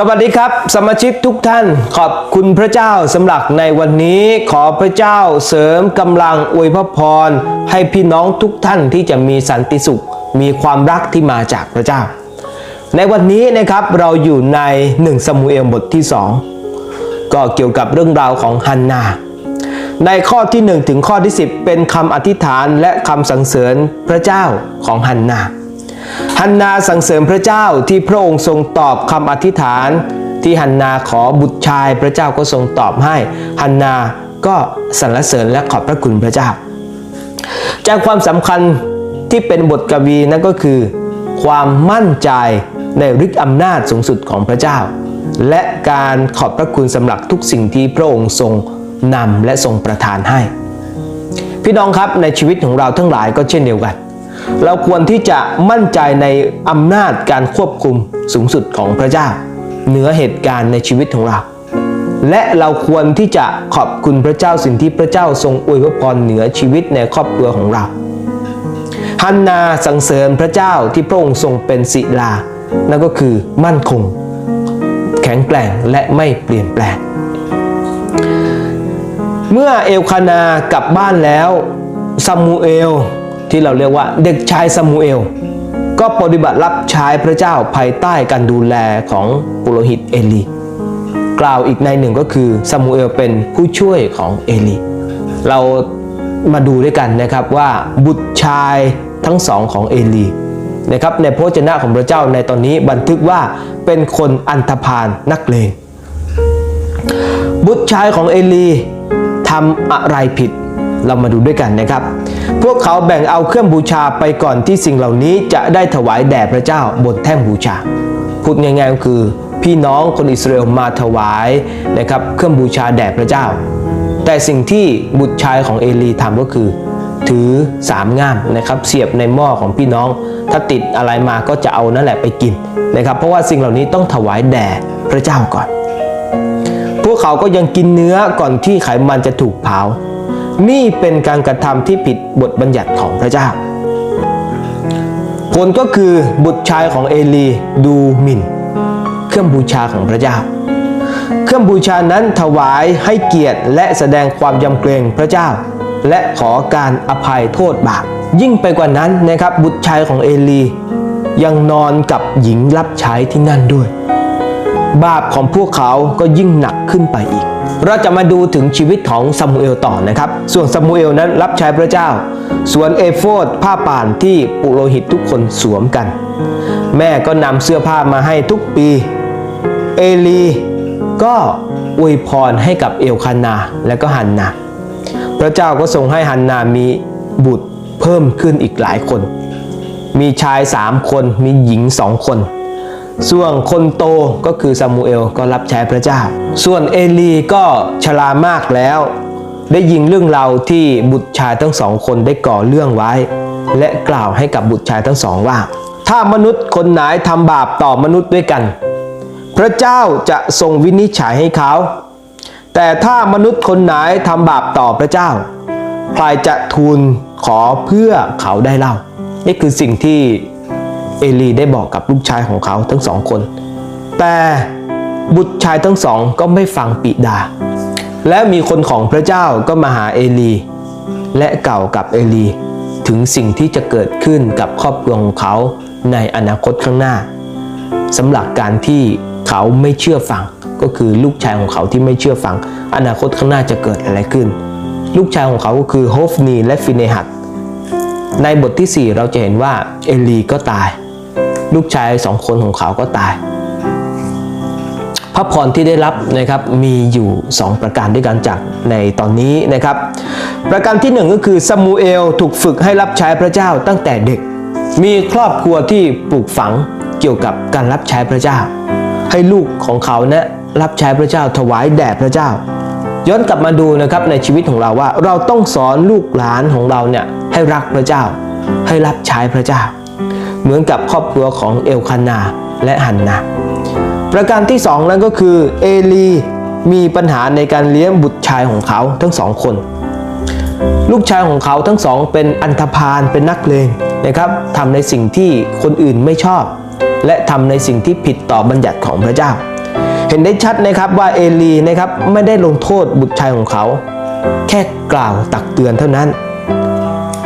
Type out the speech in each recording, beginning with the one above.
สวัสดีครับสมาชิกทุกท่าน ขอบคุณพระเจ้าสำหรับในวันนี้ขอพระเจ้าเสริมกำลังอวยพระพร ให้พี่น้องทุกท่านที่จะมีสันติสุข มีความรักที่มาจากพระเจ้า ในวันนี้นะครับเราอยู่ในหนึ่งสมูเอลบทที่สองก็เกี่ยวกับเรื่องราวของฮันนา ในข้อที่ 1 ถึงข้อที่ 10 เป็นคำอธิษฐานและคำสรรเสริญพระเจ้าของฮันนา ฮันนาสรรเสริญพระเจ้าที่พระองค์ทรงตอบคำอธิษฐาน ที่ฮันนาขอบุตรชายพระเจ้าก็ทรงตอบให้ฮันนาก็สรรเสริญและขอบพระคุณพระเจ้า จากความสำคัญที่เป็นบทกวีนั่นก็คือ ความมั่นใจในฤทธิอำนาจสูงสุดของพระเจ้า และการขอบพระคุณสำหรับทุกสิ่งที่พระองค์ทรงนำและทรงประทานให้ พี่น้องครับในชีวิตของเราทั้งหลายก็เช่นเดียวกัน เราควรที่จะมั่นใจในอำนาจการควบคุมสูงสุดของพระเจ้า เหนือเหตุการณ์ในชีวิตของเรา และเราควรที่จะขอบคุณพระเจ้าสิ่งที่พระเจ้าทรงอวยพรเหนือชีวิตในครอบครัวของเราฮันนาสรรเสริญพระเจ้าที่พระองค์ทรงเป็นศิลา นั่นก็คือมั่นคง แข็งแกร่งและไม่เปลี่ยนแปลง เมื่อเอลคานากลับบ้านแล้วซามูเอล ที่เราเรียกว่าเด็กชายซามูเอล ก็ปฏิบัติรับใช้พระเจ้าภายใต้การดูแลของปุโรหิตเอลี กล่าวอีกในหนึ่งก็คือซามูเอลเป็นผู้ช่วยของเอลี เรามาดูด้วยกันนะครับว่าบุตรชายทั้งสองของเอลีนะครับในพระวจนะของพระเจ้าในตอนนี้บันทึกว่าเป็นคนอันธพาลนักเลงบุตรชายของเอลีทำอะไรผิด เรามาดูด้วยกันนะครับ พวกเขาแบ่งเอาเครื่องบูชาไปก่อนที่สิ่งเหล่านี้จะได้ถวายแด่พระเจ้าบนแท่นบูชา พูดง่ายๆก็คือพี่น้องคนอิสราเอลมาถวายนะครับเครื่องบูชาแด่พระเจ้า แต่สิ่งที่บุตรชายของเอลีทำก็คือ ถือสามง่ามนะครับเสียบในหม้อของพี่น้อง ถ้าติดอะไรมาก็จะเอานั่นแหละไปกินนะครับเพราะว่าสิ่งเหล่านี้ต้องถวายแด่พระเจ้าก่อน พวกเขาก็ยังกินเนื้อก่อนที่ไขมันจะถูกเผา นี่เป็นการกระทำที่ผิดบทบัญญัติของพระเจ้า ผลก็คือบุตรชายของเอลีดูหมิ่น เครื่องบูชาของพระเจ้า เครื่องบูชานั้นถวายให้เกียรติและแสดงความยำเกรงพระเจ้า และขอการอภัยโทษบาปยิ่งไปกว่านั้นนะครับบุตรชายของเอลี ยังนอนกับหญิงรับใช้ที่นั่นด้วย บาปของพวกเขาก็ยิ่งหนักขึ้นไปอีก เราจะมาดูถึงชีวิตของซามูเอลต่อนะครับ ส่วนซามูเอลนั้นรับใช้พระเจ้า ส่วนเอโฟดผ้าป่านที่ปุโรหิตทุกคนสวมกัน แม่ก็นำเสื้อผ้ามาให้ทุกปี เอลีก็อวยพรให้กับเอลคานาและก็ฮันนา พระเจ้าก็ทรงให้ฮันนามีบุตรเพิ่มขึ้นอีกหลายคน มีชายสามคน มีหญิงสองคน ส่วนคนโตก็คือซามูเอลก็รับใช้พระเจ้า ส่วนเอลีก็ชรามากแล้ว ได้ยิงเรื่องเราที่บุตรชายทั้งสองคนได้ก่อเรื่องไว้ และกล่าวให้กับบุตรชายทั้งสองว่า ถ้ามนุษย์คนไหนทำบาปต่อมนุษย์ด้วยกัน พระเจ้าจะทรงวินิจฉัยให้เขา แต่ถ้ามนุษย์คนไหนทำบาปต่อพระเจ้าใครจะทูลขอเพื่อเขาได้เล่า นี่คือสิ่งที่ เอลีได้บอกกับลูกชายของเขาทั้งสองคน แต่บุตรชายทั้งสองก็ไม่ฟังปิดา และมีคนของพระเจ้าก็มาหาเอลี และเก่ากับเอลีถึงสิ่งที่จะเกิดขึ้นกับครอบครัวของเขาในอนาคตข้างหน้าสำหรับการที่เขาไม่เชื่อฟังก็คือลูกชายของเขาที่ไม่เชื่อฟัง อนาคตข้างหน้าจะเกิดอะไรขึ้น ลูกชายของเขาก็คือโฮฟนีและฟิเนหัดในบทที่ 4 เราจะเห็นว่าเอลีก็ตาย ลูกชายสองคนของเขาก็ตาย พระพรที่ได้รับนะครับมีอยู่ 2 ประการด้วยกันจากในตอนนี้นะครับ ประการที่ 1 ก็คือซามูเอลถูกฝึกให้รับใช้พระเจ้าตั้งแต่เด็ก มีครอบครัวที่ปลูกฝังเกี่ยวกับการรับใช้พระเจ้า ให้ลูกของเขานะรับใช้พระเจ้าถวายแด่พระเจ้า ย้อนกลับมาดูนะครับในชีวิตของเราว่า เราต้องสอนลูกหลานของเราเนี่ยให้รักพระเจ้า ให้รับใช้พระเจ้า เหมือนกับครอบครัวของเอลคานาและฮันนาประการที่สองนั้นก็คือเอลีมีปัญหาในการเลี้ยงบุตรชายของเขาทั้งสองคน ลูกชายของเขาทั้งสองเป็นอันธพาลเป็นนักเลงนะครับทำในสิ่งที่คนอื่นไม่ชอบ และทำในสิ่งที่ผิดต่อบัญญัติของพระเจ้า เห็นได้ชัดนะครับว่าเอลีนะครับไม่ได้ลงโทษบุตรชายของเขา แค่กล่าวตักเตือนเท่านั้น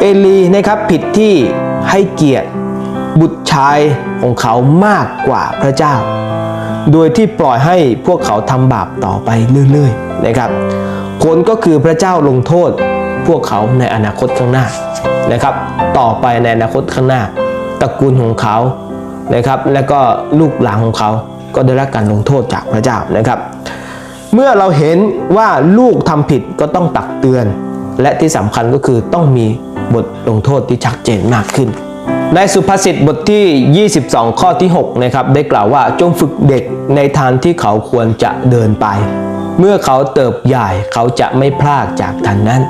เอลีนะครับผิดที่ให้เกียรติ บุตรชายของเขามากกว่าพระเจ้า โดยที่ปล่อยให้พวกเขาทำบาปต่อไปเรื่อยๆนะครับ ผลก็คือพระเจ้าลงโทษพวกเขาในอนาคตข้างหน้านะครับ ต่อไปในอนาคตข้างหน้าตระกูลของเขานะครับ และก็ลูกหลานของเขาก็ได้รับการลงโทษจากพระเจ้านะครับ เมื่อเราเห็นว่าลูกทำผิดก็ต้องตักเตือน และที่สำคัญก็คือต้องมีบทลงโทษที่ชัดเจนมากขึ้น ในสุภาษิตบทที่ 22 ข้อที่6นะครับได้กล่าวว่าจงฝึกเด็กในทางที่เขาควรจะเดินไป เมื่อเขาเติบใหญ่เขาจะไม่พลากจากทางนั้น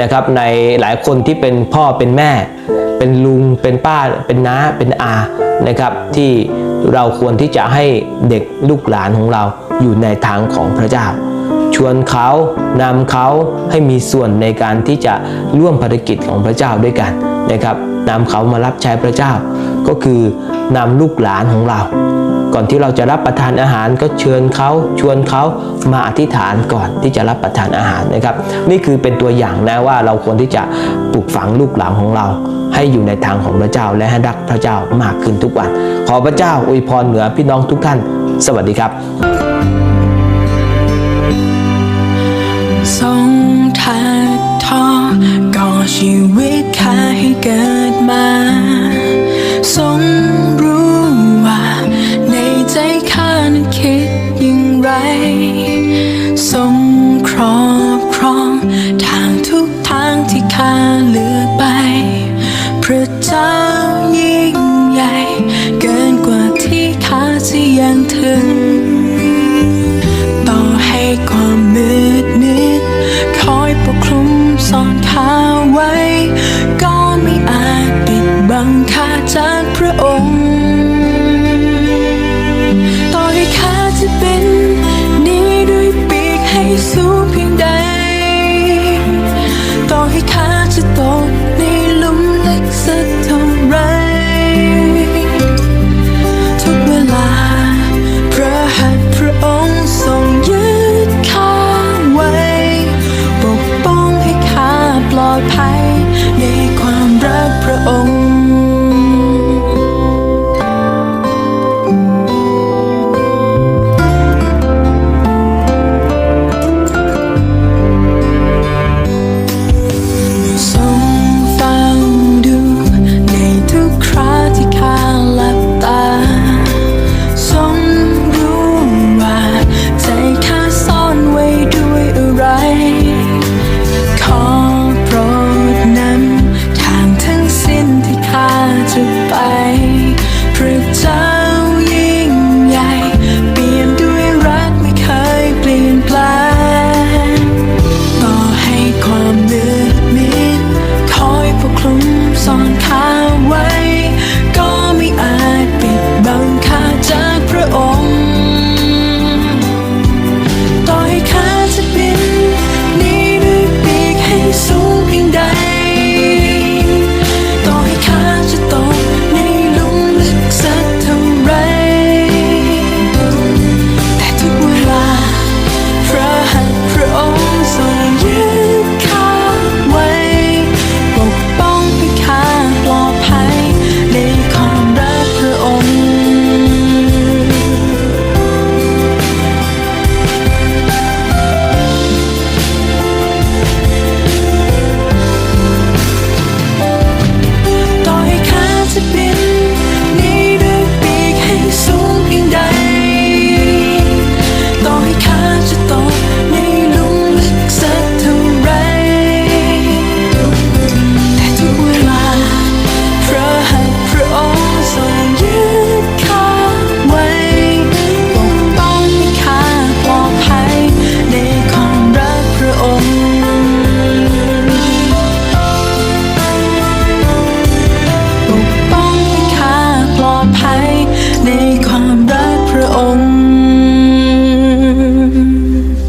นะครับในหลายคนที่เป็นพ่อเป็นแม่ เป็นลุงเป็นป้าเป็นน้าเป็นอานะครับที่เราควรที่จะให้เด็กลูกหลานของเราอยู่ในทางของพระเจ้า ชวนเขานำเขาให้มีส่วนในการที่จะร่วมภารกิจของพระเจ้าด้วยกันนะครับ นำเขามารับใช้พระเจ้า ก็คือนำลูกหลานของเรา ก่อนที่เราจะรับประทานอาหารก็เชิญเขาชวนเขามาอธิษฐานก่อนที่จะรับประทานอาหารนะครับ นี่คือเป็นตัวอย่างนะว่าเราควรที่จะปลูกฝังลูกหลานของเรา ให้อยู่ในทางของพระเจ้าและให้รักพระเจ้ามากขึ้นทุกวัน ขอพระเจ้าอวยพรเหนือพี่น้องทุกท่าน สวัสดีครับทรงแทกทอก่อชีวิ มาสนรู้ว่าในใจข้านั้นคิดย่งไรทรงครอบครองทางทุกทางที่ข้าเลือกไป พระเจ้ายิ่งใหญ่ เกินกว่าที่ข้าจะยังถึง So